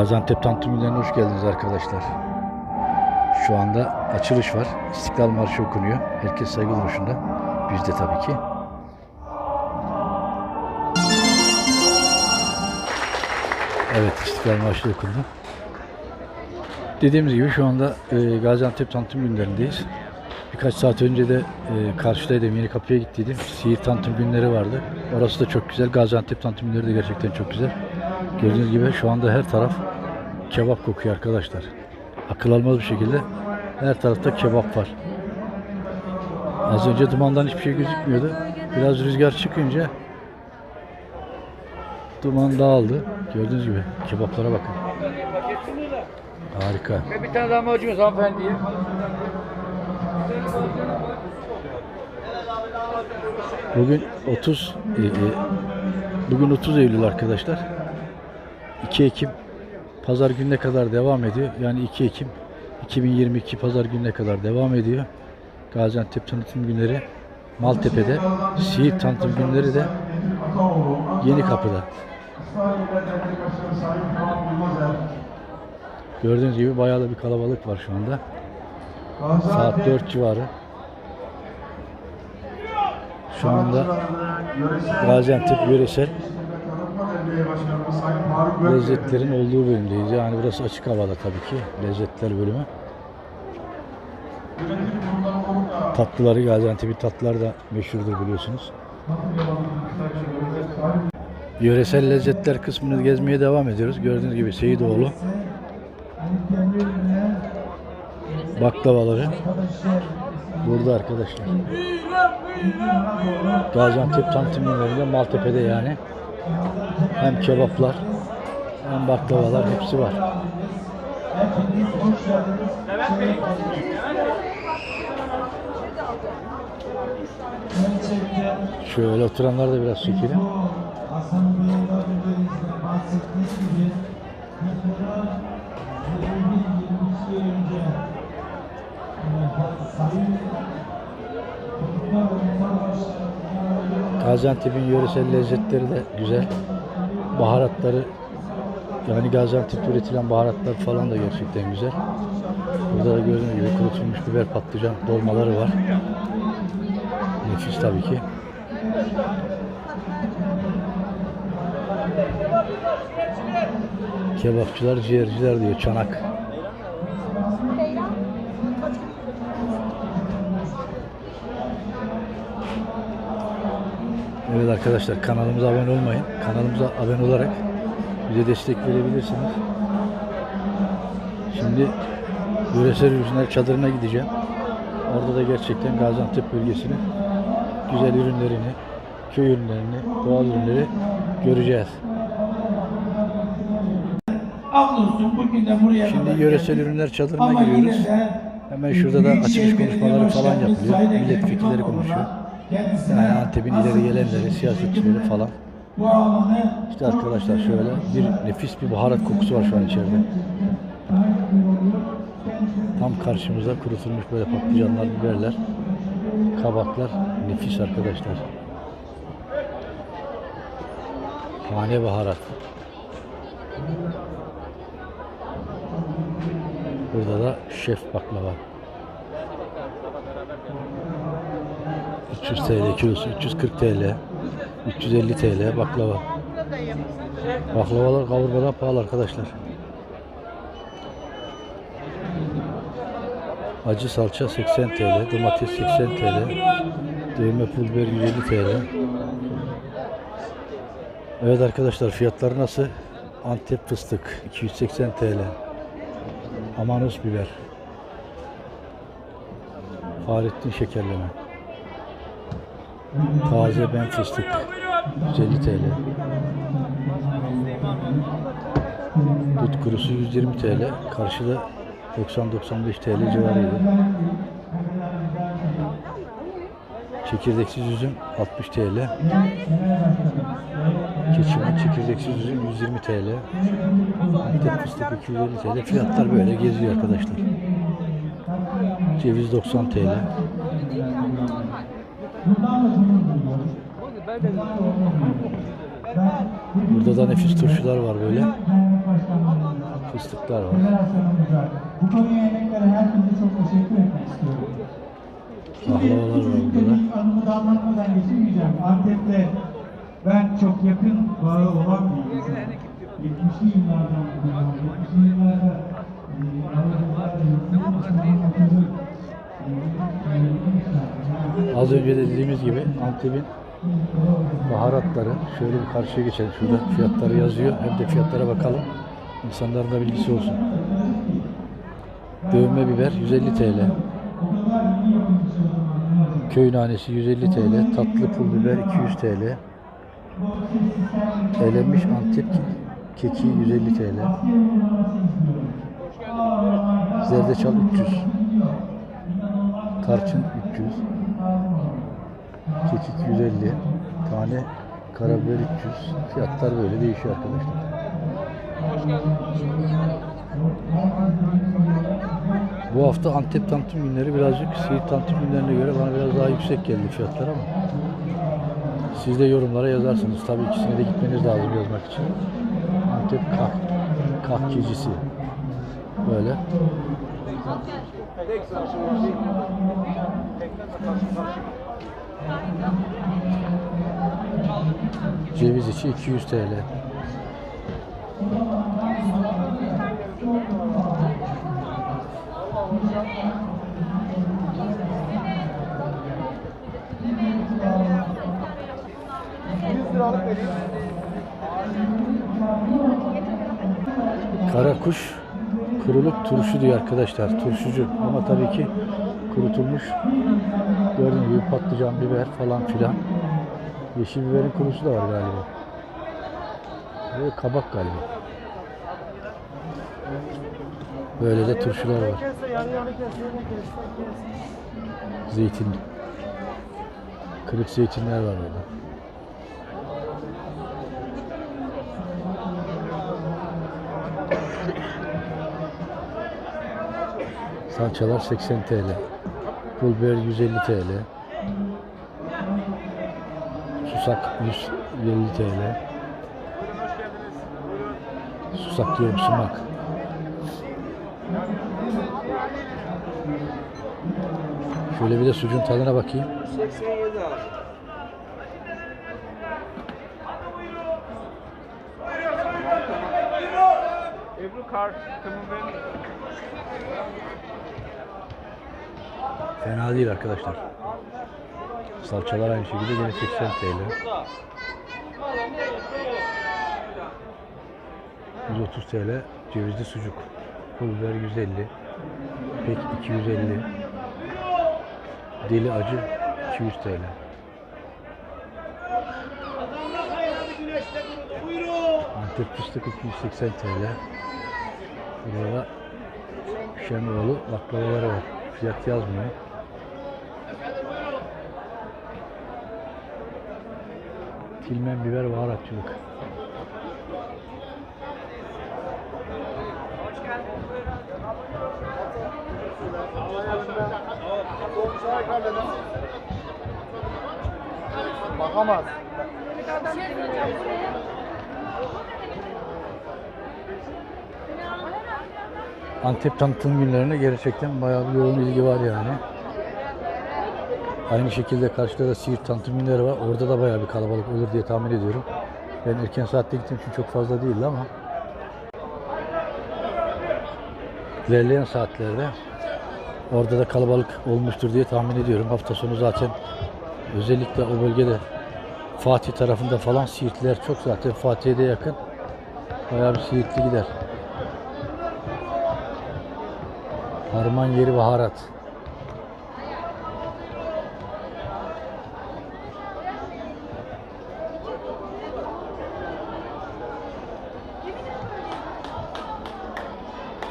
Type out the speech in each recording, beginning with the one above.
Gaziantep Tantunilerine hoş geldiniz arkadaşlar. Şu anda açılış var. İstiklal Marşı okunuyor. Herkes saygı duruşunda. Biz de tabii ki. Evet İstiklal Marşı okundu. Dediğimiz gibi şu anda e, Gaziantep Tantum günlerindeyiz. Birkaç saat önce de e, karşıdaydım. Yeni kapıya gittiydim. Siirt Tantum günleri vardı. Orası da çok güzel. Gaziantep Tantum günleri de gerçekten çok güzel. Gördüğünüz gibi şu anda her taraf kebap kokuyor arkadaşlar. Akıl almaz bir şekilde her tarafta kebap var. Az önce dumandan hiçbir şey gözükmüyordu. Biraz rüzgar çıkınca duman dağıldı. Gördüğünüz gibi kebaplara bakın. Harika. Ve bir tane daha macunuz hanımefendiye. Bugün 30 e, e, bugün 30 Eylül arkadaşlar. 2 Ekim pazar gününe kadar devam ediyor. Yani 2 Ekim 2022 pazar gününe kadar devam ediyor. Gaziantep tanıtım günleri Maltepe'de, Siirt tanıtım günleri de Yeni Kapı'da. Gördüğünüz gibi bayağı da bir kalabalık var şu anda. Saat 4 civarı. Şu anda Gaziantep yöresel lezzetlerin olduğu bölümdeyiz. Yani burası açık havada tabii ki. Lezzetler bölümü. Tatlıları Gaziantep'in tatlıları da meşhurdur biliyorsunuz. Yöresel lezzetler kısmını gezmeye devam ediyoruz. Gördüğünüz gibi Seyidoğlu baklavaları burada arkadaşlar. Gaziantep tantimlerinde Maltepe'de yani hem kebaplar hem baklavalar hepsi var. Şöyle oturanlar da biraz çekelim. Gaziantep'in yöresel lezzetleri de güzel. Baharatları yani Gaziantep'te üretilen baharatlar falan da gerçekten güzel. Burada da gördüğünüz gibi kurutulmuş biber patlıcan dolmaları var. Nefis tabii ki. Kebapçılar, ciğerciler diyor çanak. Evet arkadaşlar kanalımıza abone olmayın. Kanalımıza abone olarak bize destek verebilirsiniz. Şimdi yöresel ürünler çadırına gideceğim. Orada da gerçekten Gaziantep bölgesinin güzel ürünlerini, köy ürünlerini, doğal ürünleri göreceğiz. Şimdi yöresel ürünler çadırına giriyoruz. Hemen şurada da açılış konuşmaları falan yapılıyor. Milletvekilleri konuşuyor. Yani Antep'in ileri gelenleri, siyasetçileri falan. İşte arkadaşlar şöyle bir nefis bir baharat kokusu var şu an içeride. Tam karşımıza kurutulmuş böyle patlıcanlar, biberler, kabaklar. Nefis arkadaşlar. Hane baharat. Burada da şef baklava. 300 TL kilosu, 340 TL, 350 TL baklava. Baklavalar kavurmadan pahalı arkadaşlar. Acı salça 80 TL, domates 80 TL, dövme pul biber 150 TL. Evet arkadaşlar fiyatları nasıl? Antep fıstık 280 TL. Amanos biber. Fahrettin şekerleme. Taze ben fıstık 150 TL. Dut kurusu 120 TL. Karşıda 90-95 TL civarıydı. Çekirdeksiz üzüm 60 TL. Keçimen çekirdeksiz üzüm 120 TL. Antep fıstık 250 TL. Fiyatlar böyle geziyor arkadaşlar. Ceviz 90 TL. Burada da nefis turşular var böyle. Fıstıklar var. bu konuya emek veren herkese çok teşekkür etmek istiyorum. Baklavalar var burada. anımı da anlatmadan geçirmeyeceğim. Antep'te ben çok yakın bağı olan bir insanım. 70'li yıllardan bu yana, 70'li yıllarda e, e, Az önce de dediğimiz gibi Antep'in baharatları şöyle bir karşıya geçelim. Şurada fiyatları yazıyor. Hem de fiyatlara bakalım. İnsanların da bilgisi olsun. Dövme biber 150 TL. Köy nanesi 150 TL. Tatlı pul biber 200 TL. Elenmiş Antep keki 150 TL. Zerdeçal 300. Tarçın 300. Kekik 150. Tane karabiber 300. Fiyatlar böyle değişiyor arkadaşlar. Bu hafta Antep tantum günleri birazcık Siirt tantum günlerine göre bana biraz daha yüksek geldi fiyatlar ama siz de yorumlara yazarsınız. Tabii ikisine de gitmeniz lazım yazmak için. Antep kah, kahkecisi. Böyle. Ceviz içi 200 TL. Karakuş kuruluk turşu diyor arkadaşlar. Turşucu ama tabii ki kurutulmuş. Gördüğünüz gibi patlıcan, biber falan filan. Yeşil biberin kurusu da var galiba. Ve kabak galiba. Böyle de turşular var. Zeytin. Kırık zeytinler var orada. Salçalar 80 TL. Pul biber 150 TL. Susak 150 TL. Susak diyorum sumak. Şöyle bir de sucuğun tadına bakayım. 87 abi. Ebru kartımı ben Fena değil arkadaşlar. Salçalar aynı şekilde yine 80 TL. 130 TL cevizli sucuk. Pul biber 150. Pek 250. Deli acı 200 TL. Antep fıstık 280 TL. Burada Şenoğlu baklavaları var. Fiyat yazmıyor. Tilmen biber baharatçılık. bakamaz. Antep tanıtım günlerine gerçekten bayağı bir yoğun ilgi var yani. Aynı şekilde karşıda da Siirt tanıtım günleri var. Orada da bayağı bir kalabalık olur diye tahmin ediyorum. Ben erken saatte gittiğim için çok fazla değildi ama ilerleyen saatlerde orada da kalabalık olmuştur diye tahmin ediyorum. Hafta sonu zaten özellikle o bölgede Fatih tarafında falan Siirtliler çok zaten Fatih'e de yakın. Bayağı bir Siirtli gider. Harman yeri baharat.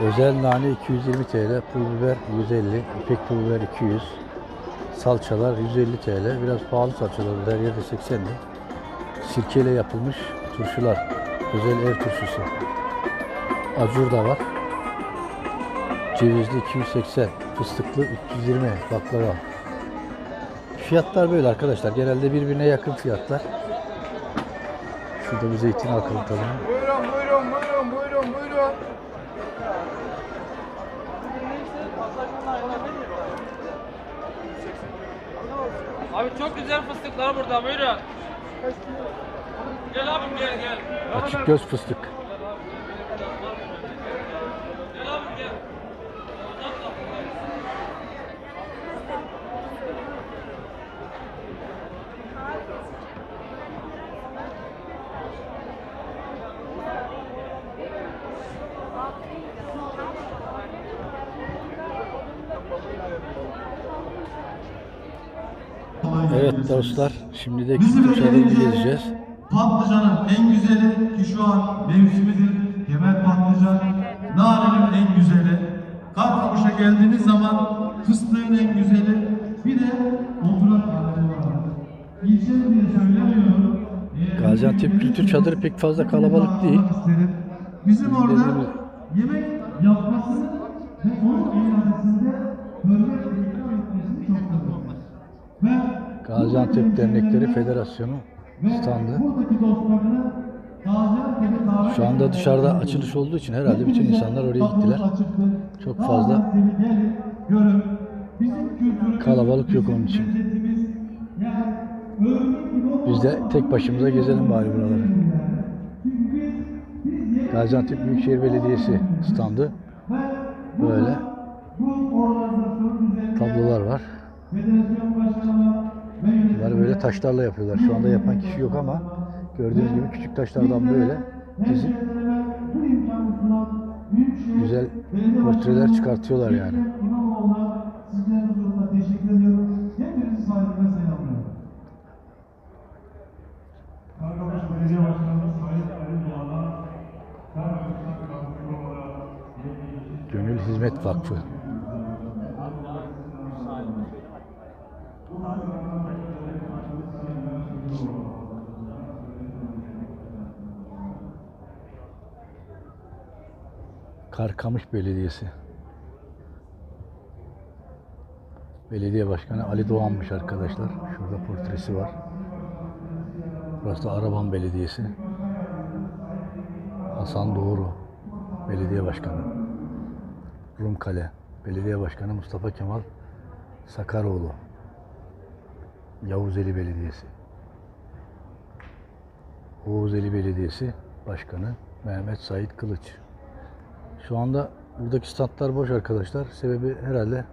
Özel nane 220 TL, pul biber 150, ipek pul biber 200, salçalar 150 TL. Biraz pahalı salçalar, her yerde 80 lira. Sirkeyle yapılmış turşular, özel ev turşusu. Acur da var. Cevizli 280, fıstıklı 320 baklava. Fiyatlar böyle arkadaşlar. Genelde birbirine yakın fiyatlar. Şurada bir zeytin halkalı tabii. Buyurun buyurun buyurun buyurun buyurun. Abi çok güzel fıstıklar burada buyurun. Gel abim gel gel. Açık göz fıstık. Evet dostlar, şimdi de ülkemizde gezeceğiz. patlıcanın en güzeli ki şu an mevsimidir. Kemer patlıcan, narenin en güzeli. Karkamış'a geldiğiniz zaman fıstığın en güzeli. Bir de oturak. İlçe diye söylemiyorum. Gaziantep Kültür Çadırı pek fazla kalabalık değil. Bizim orada yemek yapması ve onun eğlencesinde hürmet ve ikram etmesini çok seviyorum. Ben Gaziantep Dernekleri Federasyonu standı. Şu anda dışarıda açılış olduğu için herhalde bütün insanlar oraya gittiler. Çok fazla Kalabalık yok onun için. Biz de tek başımıza gezelim bari buraları. Gaziantep Büyükşehir Belediyesi standı. Böyle tablolar var. Bunları böyle taşlarla yapıyorlar. Şu anda yapan kişi yok ama gördüğünüz gibi küçük taşlardan böyle Büyükşehir güzel portreler çıkartıyorlar yani. Ekrem İmamoğlu'na sizlerin huzurunda teşekkür ediyorum. Hepinizi saygıyla selamlıyorum. Kargabaş Belediye Başkanımız Sayın Ali Doğan'a Kargabaş'tan katkı olarak Gönül Hizmet Vakfı. Karkamış Belediyesi. Belediye Başkanı Ali Doğan'mış arkadaşlar. Şurada portresi var. Burası da Araban Belediyesi. Hasan Doğru Belediye Başkanı. Rumkale Belediye Başkanı Mustafa Kemal Sakaroğlu. Yavuzeli Belediyesi. Oğuzeli Belediyesi Başkanı Mehmet Sait Kılıç. Şu anda buradaki standlar boş arkadaşlar. Sebebi herhalde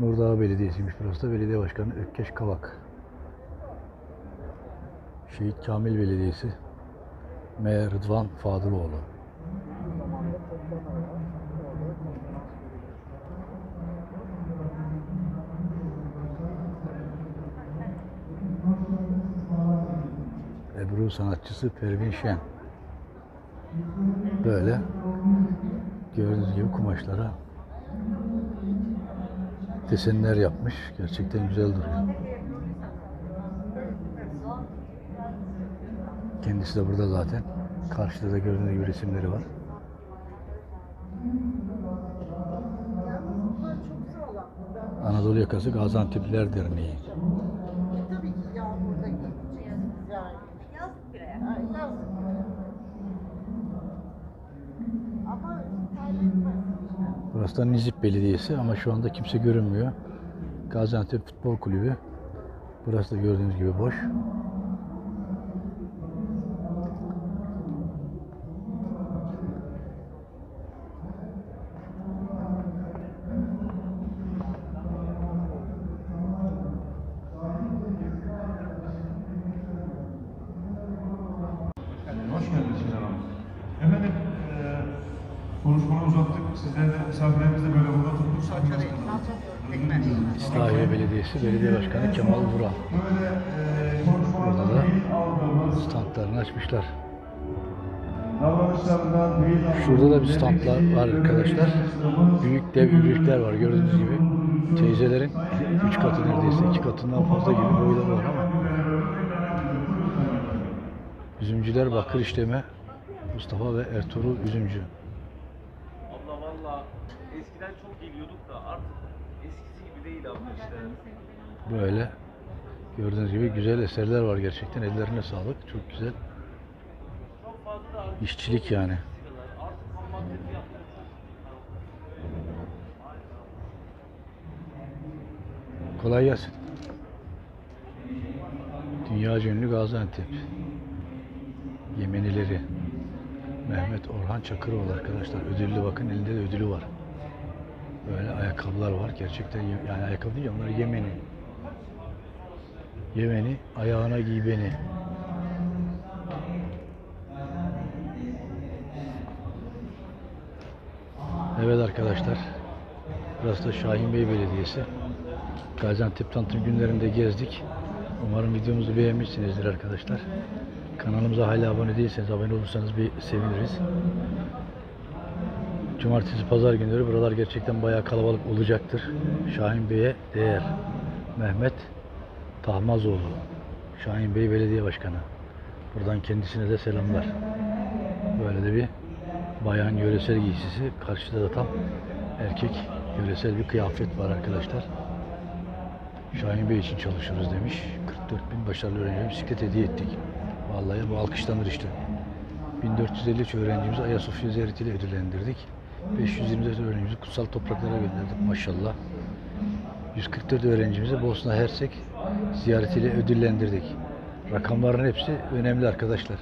Nurdağ Belediyesi'ymiş burası da. Belediye Başkanı Ökkeş Kavak. Şehit Kamil Belediyesi M. Rıdvan Fadıroğlu. Ebru sanatçısı Pervin Şen. Böyle gördüğünüz gibi kumaşlara desenler yapmış. Gerçekten güzel duruyor. Kendisi de burada zaten. Karşıda da gördüğünüz gibi resimleri var. Anadolu Yakası Gaziantep'liler Derneği. Tabii ki yağmurda gideceğiz yani. Yazdık bile. Yani yazdık. Ama terletmez. Da Nizip Belediyesi ama şu anda kimse görünmüyor. Gaziantep Futbol Kulübü. Burası da gördüğünüz gibi boş. Aldığımız... Şurada da bir standlar var arkadaşlar. Büyük dev ücretler var gördüğünüz gibi. Teyzelerin 3 katı neredeyse 2 katından fazla gibi boyları var ama. Üzümcüler Bakır İşleme Mustafa ve Ertuğrul Üzümcü. Abla valla eskiden çok geliyorduk da artık eskisi gibi değil abla işte. Böyle gördüğünüz gibi güzel eserler var gerçekten. Ellerine sağlık. Çok güzel. Çok fazla da artık İşçilik yani. Kolay gelsin. Dünya ünlü Gaziantep. Yemenileri. Mehmet Orhan Çakıroğlu arkadaşlar. Ödüllü bakın elinde de ödülü var. Böyle ayakkabılar var. Gerçekten yani ayakkabı değil onlar Yemeni. Yemeni ayağına giy beni. Evet arkadaşlar. Burası da Şahin Bey Belediyesi. Gaziantep tanıtım günlerinde gezdik. Umarım videomuzu beğenmişsinizdir arkadaşlar. Kanalımıza hala abone değilseniz abone olursanız bir seviniriz. Cumartesi pazar günleri buralar gerçekten bayağı kalabalık olacaktır. Şahin Bey'e değer. Mehmet Tahmazoğlu. Şahin Bey Belediye Başkanı. Buradan kendisine de selamlar. Böyle de bir bayan yöresel giysisi. Karşıda da tam erkek yöresel bir kıyafet var arkadaşlar. Şahin Bey için çalışıyoruz demiş. 44 bin başarılı öğrenciye bisiklet hediye ettik. Vallahi bu alkışlanır işte. 1453 öğrencimizi Ayasofya ziyaretiyle ödüllendirdik. 524 öğrencimizi kutsal topraklara gönderdik maşallah. 144 öğrencimizi Bosna Hersek ziyaretiyle ödüllendirdik. Rakamların hepsi önemli arkadaşlar.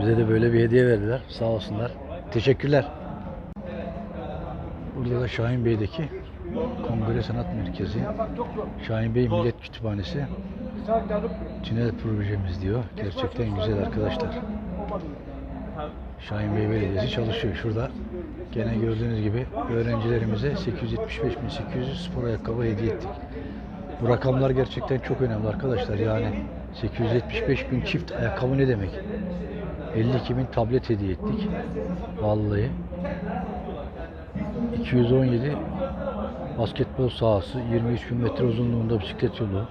Bize de böyle bir hediye verdiler. Sağ olsunlar. Teşekkürler. Burada da Şahin Bey'deki Kongre Sanat Merkezi. Şahin Bey Millet Kütüphanesi. Tünel projemiz diyor. Gerçekten güzel arkadaşlar. Şahin Bey Belediyesi çalışıyor. Şurada gene gördüğünüz gibi öğrencilerimize 875.800 spor ayakkabı hediye ettik. Bu rakamlar gerçekten çok önemli arkadaşlar. Yani 875 bin çift ayakkabı ne demek? 52 bin tablet hediye ettik. Vallahi. 217 basketbol sahası, 23 bin metre uzunluğunda bisiklet yolu.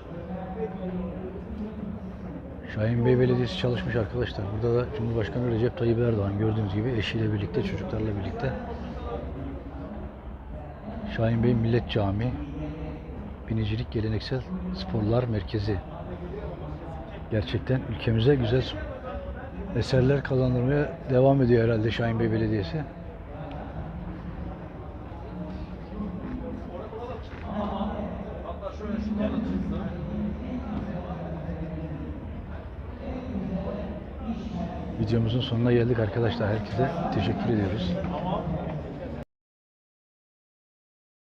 Şahin Bey Belediyesi çalışmış arkadaşlar. Burada da Cumhurbaşkanı Recep Tayyip Erdoğan gördüğünüz gibi eşiyle birlikte, çocuklarla birlikte. Şahin Bey Millet Camii, Binicilik Geleneksel Sporlar Merkezi. Gerçekten ülkemize güzel eserler kazandırmaya devam ediyor herhalde Şahin Bey Belediyesi. Videomuzun sonuna geldik arkadaşlar. Herkese teşekkür ediyoruz.